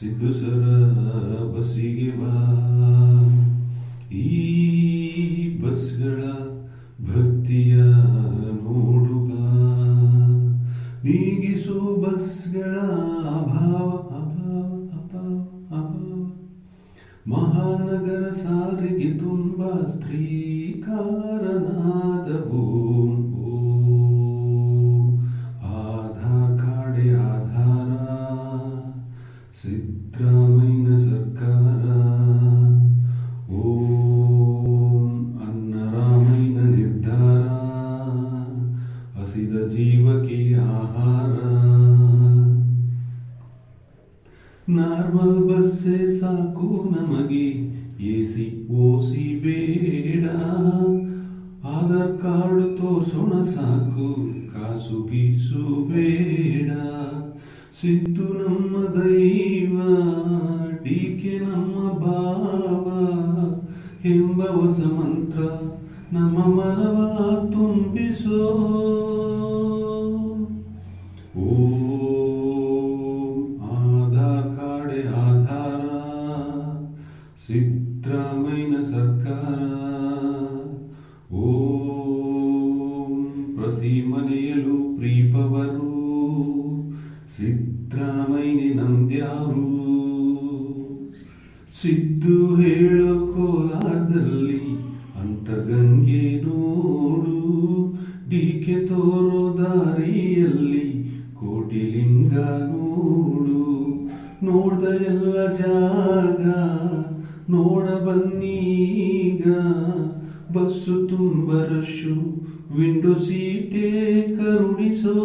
ಸಿದ್ದು ಸರ ಬಸ್ಸಿಗೆ ಬಾ. ಈ ಬಸ್ಗಳ ಭಕ್ತಿಯ ನೋಡು ಬಾ. ನೀಗಿಸು ಬಸ್ಗಳ ಅಭಾವ ಅಭಾವ ಅಭಾವ ಅಭಾವ. ಮಹಾನಗರ ಸಾರಿಗೆ ತುಂಬ ಸ್ತ್ರೀಕಾರನಾದ ಓಂ ಸಿದ್ದರಾಮಯ್ಯನ ಸರ್ಕಾರ. ಓಂ ಅನ್ನರಾಮಯ್ಯನ ನಿರ್ಧಾರ. ಹಸಿದ ಜೀವಕ್ಕೆ ಆಹಾರ. ನಾರ್ಮಲ್ ಬಸ್ಸೇ ಸಾಕು ನಮಗೆ, ಎಸಿ, ಓಸಿ ಬೇಡ. ಆಧಾರ್ ಕಾರ್ಡ್ ತೋರ್ಸೋಣ ಸಾಕು, ಕಾಸು ಗೀಸು ಬೇಡ. ಸಿದ್ದು ನಮ್ಮ ದೈವ. ಡಿಕೆ ನಮ್ಮ ಭಾವ ಎಂಬ ಹೊಸ ಮಂತ್ರ ನಮ್ಮ ಮನವ ತುಂಬಿಸೋ? ಓ, ಆಧಾರ್ ಕಾಡೆ ಆಧಾರ ಸಿದ್ದರಾಮಯ್ಯನ ಸರ್ಕಾರ. ಓಂ, ಪ್ರತಿ ಮನೆಯಲ್ಲೂ ಪ್ರೀಪವರು ಸಿದ್ದರಾಮಯ್ಯನ ನಂದ್ಯಾರು. ಸಿದ್ದು ಹೇಳೋ ಕೋಲಾರದಲ್ಲಿ ಅಂತರ್ಗಂಗೆ ನೋಡು. ಡಿಕೆ ತೋರೋ ದಾರಿಯಲ್ಲಿ ಕೋಟಿಲಿಂಗ ನೋಡು. ನೋಡ್ದ ಎಲ್ಲ ಜಾಗ, ನೋಡ ಬನ್ನೀಗ. ಬಸ್ಸು ತುಂಬ ರಶ್ಶು ವಿಂಡೋ ಸೀಟೇ ಕರುಣಿಸೋ.